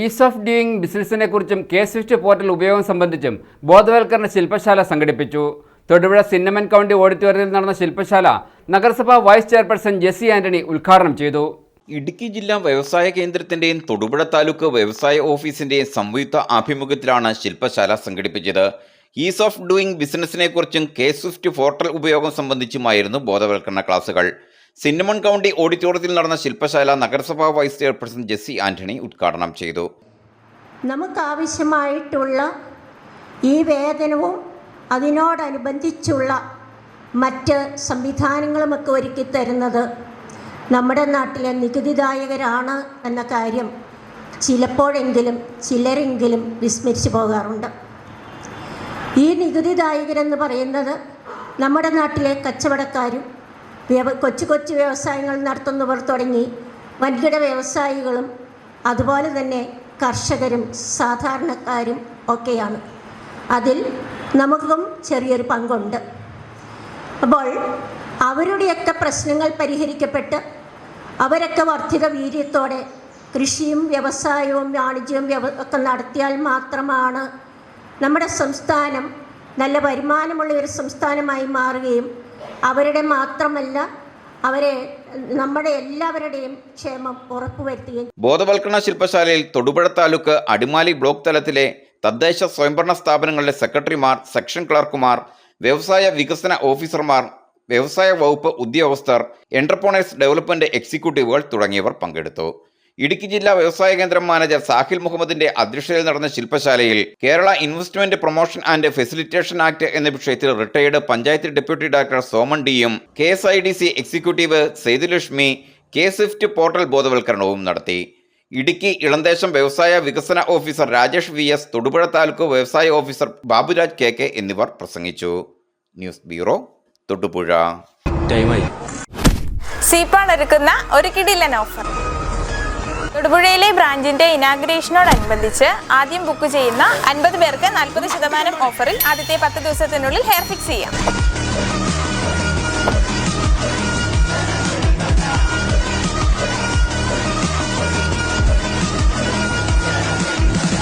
Is of doing ബിസിനസിനെ കുറിച്ചും K swift portal ഉപയോഗം സംബന്ധിച്ചും ബോധവൽക്കരണ ശില്പശാല സംഘടിപ്പിച്ചു. തൊടുപുഴ സിന്നമൻ കൗണ്ടി ഓഡിറ്റോറിയത്തിൽ നടന്ന ശില്പശാല നഗരസഭാ വൈസ് ചെയർപേഴ്സൺ ജെസി ആന്റണി ഉദ്ഘാടനം ചെയ്തു. ഇടുക്കി ജില്ലാ വ്യവസായ കേന്ദ്രത്തിന്റെയും തൊടുപുഴ താലൂക്ക് വ്യവസായ ഓഫീസിന്റെയും സംയുക്ത ആഭിമുഖ്യത്തിലാണ് ശില്പശാല സംഘടിപ്പിച്ചത്. ഈസ് ഓഫ് ഡൂയിങ് ബിസിനസിനെ കുറിച്ചും കെ സ്വിഫ്റ്റ് പോർട്ടൽ ഉപയോഗം സംബന്ധിച്ചുമായിരുന്നു ബോധവൽക്കരണ ക്ലാസുകൾ. സിന്നമൺ കൗണ്ടി ഓഡിറ്റോറിയത്തിൽ നടന്ന ശില്പശാല നഗരസഭാ വൈസ് ചെയർപേഴ്സൺ ജെസ്സി ആന്റണി ഉദ്ഘാടനം ചെയ്തു. നമുക്കാവശ്യമായിട്ടുള്ള ഈ വേതനവും അതിനോടനുബന്ധിച്ചുള്ള മറ്റ് സംവിധാനങ്ങളുമൊക്കെ ഒരുക്കി തരുന്നത് നമ്മുടെ നാട്ടിലെ നികുതിദായകരാണ് എന്ന കാര്യം ചിലപ്പോഴെങ്കിലും ചിലരെങ്കിലും വിസ്മരിച്ചു പോകാറുണ്ട്. ഈ നികുതിദായകരെന്ന് പറയുന്നത് നമ്മുടെ നാട്ടിലെ കച്ചവടക്കാരും കൊച്ചു കൊച്ചു വ്യവസായങ്ങൾ നടത്തുന്നവർ തുടങ്ങി വൻകിട വ്യവസായികളും അതുപോലെ തന്നെ കർഷകരും സാധാരണക്കാരും ഒക്കെയാണ്. അതിൽ നമുക്കും ചെറിയൊരു പങ്കുണ്ട്. അപ്പോൾ അവരുടെയൊക്കെ പ്രശ്നങ്ങൾ പരിഹരിക്കപ്പെട്ട് അവരൊക്കെ വർദ്ധിത വീര്യത്തോടെ കൃഷിയും വ്യവസായവും വാണിജ്യവും വ്യവ ഒക്കെ നടത്തിയാൽ മാത്രമാണ് നമ്മുടെ സംസ്ഥാനം നല്ല വരുമാനമുള്ള ഒരു സംസ്ഥാനമായി മാറുകയും അവരുടെ മാത്രമല്ല അവരെ നമ്മുടെ എല്ലാവരുടെയും ക്ഷേമം ഉറപ്പുവരുത്തുകയും ബോധവൽക്കരണ ശില്പശാലയിൽ തൊടുപുഴ താലൂക്ക് അടിമാലി ബ്ലോക്ക് തലത്തിലെ തദ്ദേശ സ്വയംഭരണ സ്ഥാപനങ്ങളിലെ സെക്രട്ടറിമാർ സെക്ഷൻ ക്ലർക്കുമാർ വ്യവസായ വികസന ഓഫീസർമാർ വ്യവസായ വകുപ്പ് ഉദ്യോഗസ്ഥർ എന്റർപ്രണേഴ്സ് ഡെവലപ്മെന്റ് എക്സിക്യൂട്ടീവുകൾ തുടങ്ങിയവർ പങ്കെടുത്തു. ഇടുക്കി ജില്ലാ വ്യവസായ കേന്ദ്രം മാനേജർ സാഹിൽ മുഹമ്മദിന്റെ അധ്യക്ഷതയിൽ നടന്ന ശില്പശാലയിൽ Kerala investment promotion and facilitation act എന്ന വിഷയത്തിൽ retired panchayat deputy director Soman ഡിയും K S I D C executive Sethulakshmi K swift portal ബോധവൽക്കരണവും നടത്തി. ഇടുക്കി ഇളന്തേശം വ്യവസായ വികസന officer Rajesh V S Thodupuzha taluk വ്യവസായ ഓഫീസർ ബാബുരാജ് കെ കെ എന്നിവർ പ്രസംഗിച്ചു. News bureau Thodupuzha. ടൈമായി സീപ്പാൺ ഒരുക്കുന്ന ഒരു കിടിലൻ ഓഫർ തൊടുപുഴയിലെ ബ്രാഞ്ചിന്റെ ഇനാഗ്രേഷനോടനുബന്ധിച്ച് ആദ്യം ബുക്ക് ചെയ്യുന്ന അൻപത് പേർക്ക് നാൽപ്പത് ശതമാനം ഓഫറിൽ ആദ്യത്തെ പത്ത് ദിവസത്തിനുള്ളിൽ ഹെയർ ഫിക്സ് ചെയ്യാം.